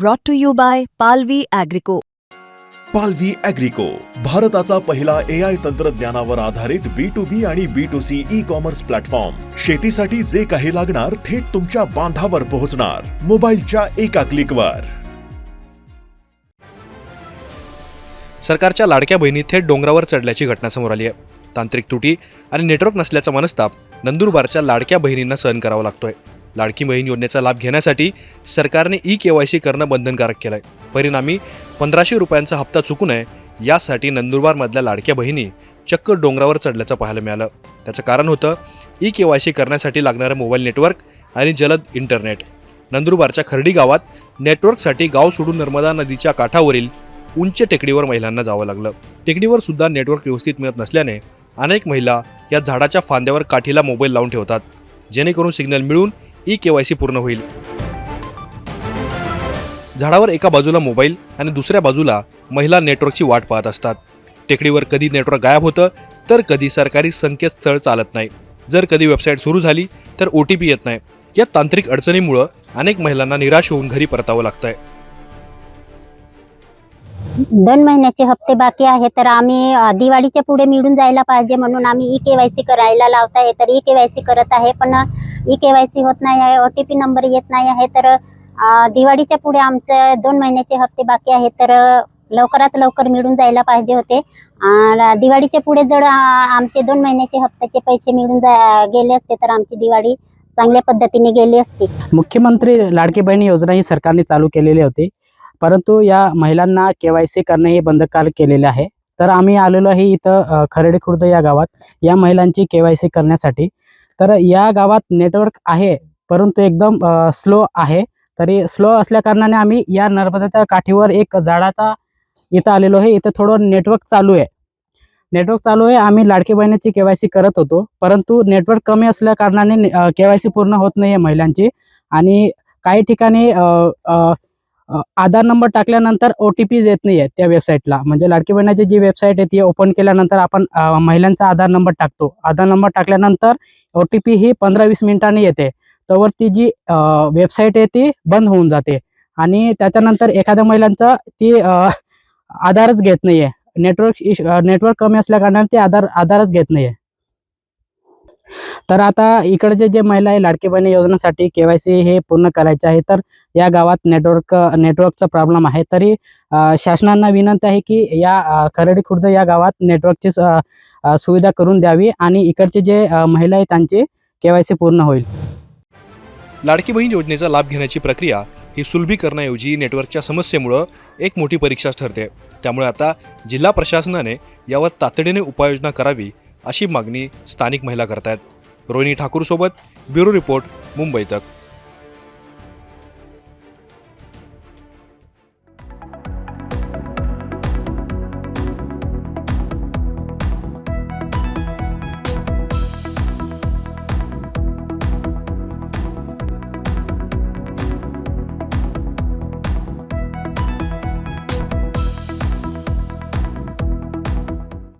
brought to you by Palvi Agrico. पालवी अॅग्रिको भारताचा पहिला ए आय तंत्रज्ञानावर आधारित बी टू बी आणि B to C e commerce platform शेतीसाठी जे काही लागणार थेट तुमच्या बांधावर पोहोचणार. मोबाईलच्या एका क्लिकवर सरकारच्या लाडक्या बहिणी थेट डोंगरावर चढल्याची घटना समोर आली आहे. तांत्रिक त्रुटी आणि नेटवर्क नसल्याचा मनस्ताप नंदुरबारच्या लाडक्या बहिणींना सहन करावा लागतोय. लाडकी बहीण योजनेचा लाभ घेण्यासाठी सरकारने ई के वाय सी करणं बंधनकारक केलं आहे परिणामी पंधराशे रुपयांचा हप्ता चुकू नये यासाठी नंदुरबारमधल्या लाडक्या बहिणी चक्क डोंगरावर चढल्याचं पाहायला मिळालं. त्याचं कारण होतं ई के वाय सी करण्यासाठी लागणारं मोबाईल नेटवर्क आणि जलद इंटरनेट. नंदुरबारच्या खर्डी गावात नेटवर्कसाठी गाव सोडून नर्मदा नदीच्या काठावरील उंच टेकडीवर महिलांना जावं लागलं. टेकडीवर सुद्धा नेटवर्क व्यवस्थित मिळत नसल्याने अनेक महिला या झाडाच्या फांद्यावर काठीला मोबाईल लावून ठेवतात. जेणेकरून सिग्नल मिळून ई के वाय सी पूर्ण होईल. झाडावर एका बाजूला मोबाईल आणि दुसऱ्या बाजूला महिला नेटवर्कची वाट पाहत असतात. टेकडीवर कधी नेटवर्क गायब होतं तर कधी सरकारी संकेतस्थळ चालत नाही. जर कधी वेबसाईट सुरू झाली तर ओ टी पी येत नाही. या तांत्रिक अडचणीमुळं अनेक महिलांना निराश होऊन घरी परतावं लागतंय. दोन महिन्याचे हप्ते बाकी आहे तर आम्ही दिवाळीच्या पुढे मिळून जायला पाहिजे म्हणून आम्ही ई केवायसी करायला लावत आहे तर ई केवायसी करत आहे पण ई केवायसी होत नाही आहे ओ टी पी नंबर येत नाही आहे तर दिवाळीच्या पुढे आमचे दोन महिन्याचे हप्ते बाकी आहे तर लवकरात लवकर मिळून जायला पाहिजे होते. दिवाळीच्या पुढे जर आमचे दोन महिन्याचे हप्त्याचे पैसे मिळून जा गेले असते तर आमची दिवाळी चांगल्या पद्धतीने गेली असती. मुख्यमंत्री लाडकी बहीण योजना ही सरकारने चालू केलेली होती. परंतु या महिलांना के वाय सी करणे हे बंधनकारक केलेले आहे. तर आम्ही आलेलो आहे इथं अ, खुर्द या गावात. या महिलांची के वाय सी करण्यासाठी तर या गावात नेटवर्क आहे परंतु एकदम स्लो आहे. तरी स्लो असल्या कारणाने आम्ही या नर्मदाच्या काठीवर एक झाडाचा इथं आलेलो आहे. इथं थोडं नेटवर्क चालू आहे. नेटवर्क चालू आहे. आम्ही लाडकी बहिणीची के करत होतो. परंतु नेटवर्क कमी असल्या कारणाने के पूर्ण होत नाही आहे महिलांची. आणि काही ठिकाणी आधार नंबर टाकल्यानंतर ओ टी पीज येत नाही आहे त्या वेबसाईटला म्हणजे लाडकी बहिणाची जी वेबसाईट आहे ती ओपन केल्यानंतर आपण महिलांचा आधार नंबर टाकतो. आधार नंबर टाकल्यानंतर ओ टी पी ही पंधरा वीस मिनिटांनी येते. तोवर ती जी वेबसाईट आहे ती बंद होऊन जाते. आणि त्याच्यानंतर एखाद्या महिलांचा ती आधारच घेत नाही आहे नेटवर्क इश नेटवर्क कमी असल्या कारणाने ते आधार आधारच घेत नाही आहे तर आता इकडचे जे महिला आहे लाडकी बहिणी योजनेसाठी के वाय सी हे पूर्ण करायचे आहे. तर या गावात नेटवर्क नेटवर्कचा प्रॉब्लेम आहे. तरी शासनांना विनंती आहे की या खरडी खुर्द या गावात नेटवर्कची सुविधा करून द्यावी आणि इकडचे जे महिला आहे त्यांचे के वाय सी पूर्ण होईल. लाडकी बहीण योजनेचा लाभ घेण्याची प्रक्रिया ही सुलभीकरणाऐवजी नेटवर्कच्या समस्येमुळं एक मोठी परीक्षाच ठरते. त्यामुळे आता जिल्हा प्रशासनाने यावर तातडीने उपाययोजना करावी अशी मागणी स्थानिक महिला करतायत. रोहिणी ठाकूरसोबत ब्युरो रिपोर्ट मुंबई तक.